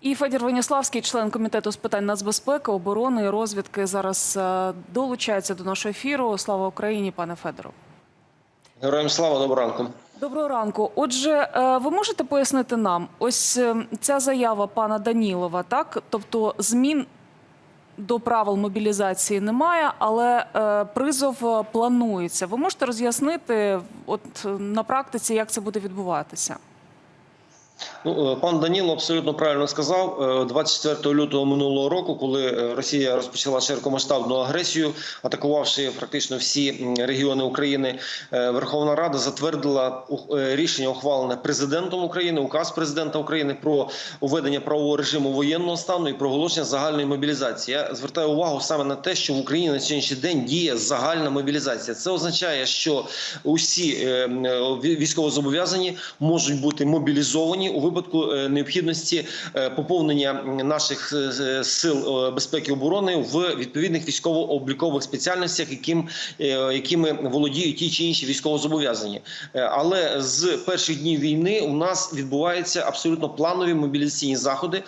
І Федір Веніславський, член комітету з питань нацбезпеки, оборони і розвідки, зараз е, долучається до нашого ефіру. Слава Україні, пане Федору. Героям слава, доброго ранку. Доброго ранку. Отже, е, ви можете пояснити нам, ось е, ця заява пана Данілова, так? Тобто змін до правил мобілізації немає, але призов планується. Ви можете роз'яснити, от на практиці, як це буде відбуватися? Ну, е, пан Даніло абсолютно правильно сказав. Е, 24 лютого минулого року, коли е, Росія розпочала широкомасштабну агресію, атакувавши практично всі регіони України, е, Верховна Рада затвердила е, рішення, ухвалене президентом України, указ президента України про введення правового режиму воєнного стану і проголошення загальної мобілізації. Я звертаю увагу саме на те, що в Україні на сьогоднішній день діє загальна мобілізація. Це означає, що усі е, е, військовозобов'язані можуть бути мобілізовані у випадку е, необхідності е, поповнення наших е, сил безпеки оборони в відповідних військово-облікових спеціальностях, яким якими володіють ті чи інші військовозобов'язані. Але з перших днів війни у нас відбуваються абсолютно планові мобілізаційні заходи.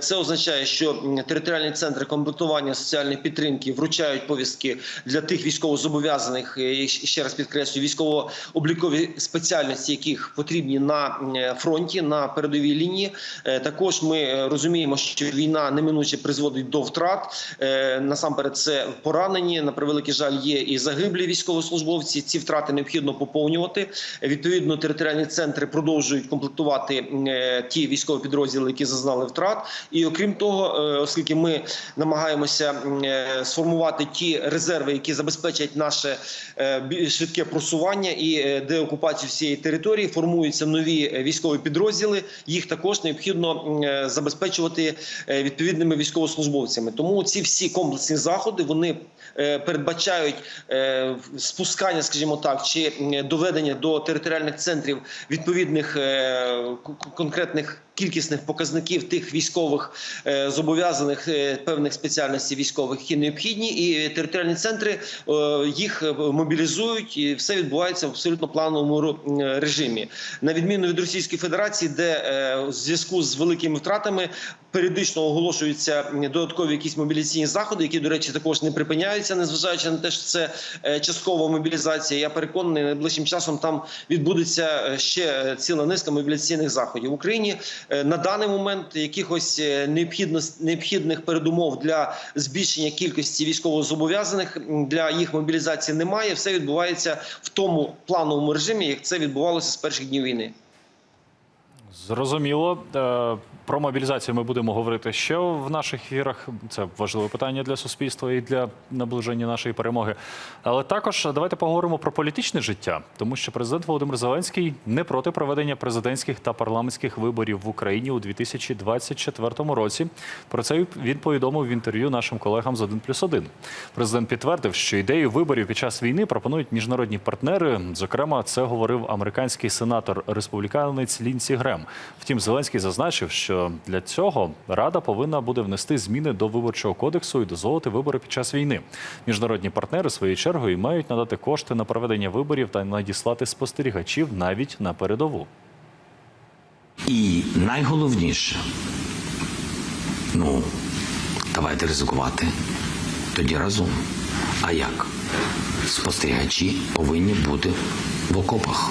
Це означає, що територіальні центри комплектування соціальної підтримки вручають повістки для тих військовозобов'язаних, ще раз підкреслюю, військово-облікові спеціальності, яких потрібні на фронті на передовій лінії. Е, Також ми е, розуміємо, що війна неминуче призводить до втрат. Е, Насамперед, це поранені. На превеликий жаль, є і загиблі військовослужбовці. Ці втрати необхідно поповнювати. Відповідно, територіальні центри продовжують комплектувати ті військові підрозділи, які зазнали втрат. І окрім того, оскільки ми намагаємося сформувати ті резерви, які забезпечать наше швидке просування і деокупацію всієї території, формуються нові військові підрозділи. Їх також необхідно е, забезпечувати е, відповідними військовослужбовцями. Тому ці всі комплексні заходи вони е, передбачають спускання, скажімо так, чи доведення до територіальних центрів відповідних конкретних. Кількісних показників тих військових е, зобов'язаних е, певних спеціальностей військових, які необхідні, і територіальні центри е, їх мобілізують, і все відбувається в абсолютно плановому режимі. На відміну від Російської Федерації, де в зв'язку з великими втратами періодично оголошуються додаткові якісь мобілізаційні заходи, які, до речі, також не припиняються, незважаючи на те, що це часткова мобілізація. Я переконаний, найближчим часом там відбудеться ще ціла низка мобілізаційних заходів в Україні. Е, На даний момент якихось е, необхідних передумов для збільшення кількості військовозобов'язаних для їх мобілізації немає. Все відбувається в тому плановому режимі, як це відбувалося з перших днів війни. Зрозуміло. Е, Про мобілізацію ми будемо говорити ще в наших ефірах. Це важливе питання для суспільства і для наближення нашої перемоги. Але також давайте поговоримо про політичне життя, тому що президент Володимир Зеленський не проти проведення президентських та парламентських виборів в Україні у 2024 році. Про це він повідомив в інтерв'ю нашим колегам з 1+,1. Президент підтвердив, що ідею виборів під час війни пропонують міжнародні партнери. Зокрема, це говорив американський сенатор республіканець Лінсі Грем. Втім, Зеленський зазначив, що для цього Рада повинна буде внести зміни до виборчого кодексу і дозволити вибори під час війни. Міжнародні партнери своєю чергою мають надати кошти на проведення виборів та надіслати спостерігачів навіть на передову. І найголовніше, ну, давайте ризикувати. Тоді разом. А як? Спостерігачі повинні бути в окопах.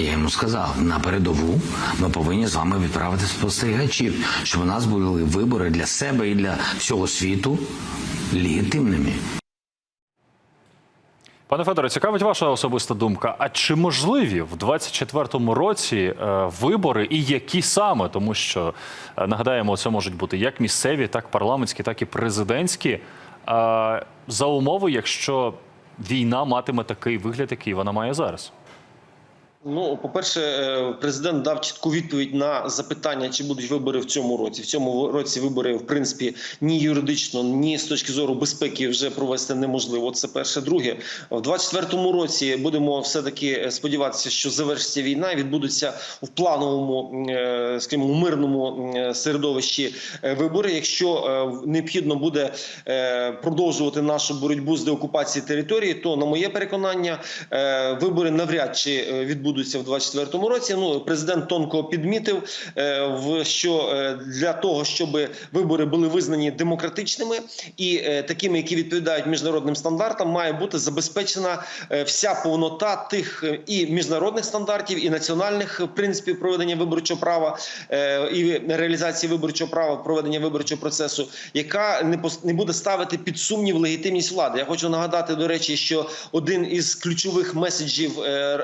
Я йому сказав, на передову ми повинні з вами відправити спостерігачів, щоб у нас були вибори для себе і для всього світу легітимними. Пане Федоре, цікавить ваша особиста думка. А чи можливі в 24-му році е, вибори і які саме? Тому що е, нагадаємо, це можуть бути як місцеві, так парламентські, так і президентські. Е, за умови, якщо війна матиме такий вигляд, який вона має зараз. Ну, по-перше, е, президент дав чітку відповідь на запитання, чи будуть вибори в цьому році. В цьому році вибори, в принципі, ні юридично, ні з точки зору безпеки вже провести неможливо. Це перше. Друге, в 24-му році будемо все таки сподіватися, що завершиться війна і відбудуться в плановому, е, скажімо, мирному е, середовищі е, вибори. Якщо е, необхідно буде е, продовжувати нашу боротьбу з деокупацією території, то на моє переконання, е, вибори навряд чи е, відбудуться відбудуться в 2024 році. Ну президент тонко підмітив, е, що е, для того, щоб вибори були визнані демократичними і е, такими, які відповідають міжнародним стандартам, має бути забезпечена вся повнота тих і міжнародних стандартів, і національних принципів проведення виборчого права і реалізації виборчого права, проведення виборчого процесу, яка не буде ставити під сумнів легітимність влади. Я хочу нагадати, до речі, що один із ключових меседжів е,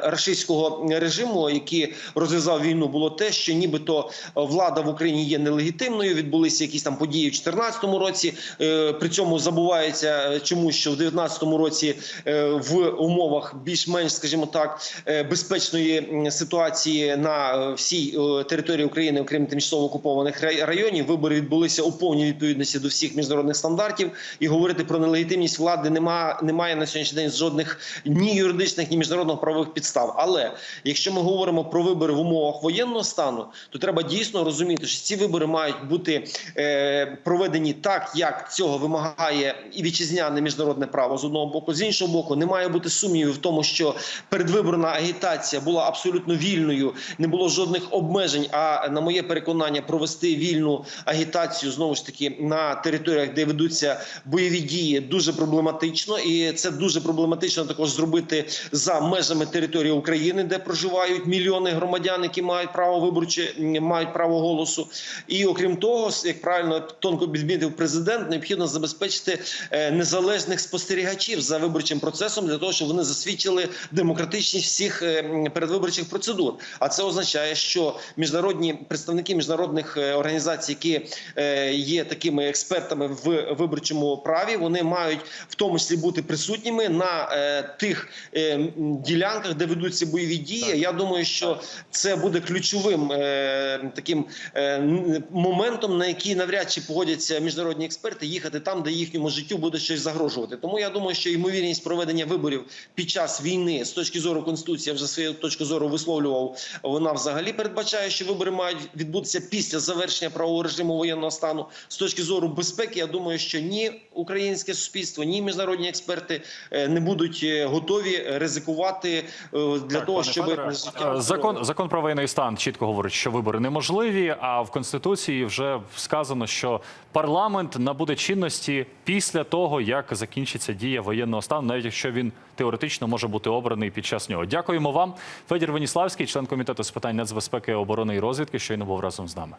режиму, який розв'язав війну, було те, що нібито влада в Україні є нелегітимною. Відбулися якісь там події в 2014 році. Е, При цьому забувається е, чомусь, що в 2019 році е, в умовах більш-менш, скажімо так, е, безпечної ситуації на е, всій е, території України, окрім тимчасово окупованих районів, вибори відбулися у повній відповідності до всіх міжнародних стандартів. І говорити про нелегітимність влади нема, немає на сьогоднішній день жодних ні юридичних, ні міжнародних правових підстав. Але якщо ми говоримо про вибори в умовах воєнного стану, то треба дійсно розуміти, що ці вибори мають бути е, проведені так, як цього вимагає і вітчизняне міжнародне право з одного боку. З іншого боку, не має бути сумнівів в тому, що передвиборна агітація була абсолютно вільною, не було жодних обмежень. А на моє переконання, провести вільну агітацію знову ж таки на територіях, де ведуться бойові дії, дуже проблематично, і це дуже проблематично також зробити за межами території України, де проживають мільйони громадян, які мають право виборче, мають право голосу. І окрім того, як правильно тонко відмітив президент, необхідно забезпечити е, незалежних спостерігачів за виборчим процесом для того, щоб вони засвідчили демократичність всіх е, передвиборчих процедур. А це означає, що міжнародні представники міжнародних е, організацій, які є такими експертами в виборчому праві, вони мають в тому числі бути присутніми на тих ділянках, де ведуться бойові дії. Я думаю, що це буде ключовим е, таким е, моментом, на який навряд чи погодяться міжнародні експерти їхати там, де їхньому життю буде щось загрожувати. Тому я думаю, що ймовірність проведення виборів під час війни з точки зору конституції, я вже свою точку зору висловлював. Вона взагалі передбачає, що вибори мають відбутися після завершення правового режиму воєнного стану. З точки зору безпеки, я думаю, що ні українське суспільство, ні міжнародні експерти е, не будуть е, готові ризикувати е, для Так, того, пане щоб закон закон про воєнний стан чітко говорить, що вибори неможливі. А в конституції вже сказано, що парламент набуде чинності після того, як закінчиться дія воєнного стану, навіть якщо він теоретично може бути обраний під час нього. Дякуємо вам, Федір Веніславський, член комітету з питань нацбезпеки, оборони і розвідки, щойно був разом з нами.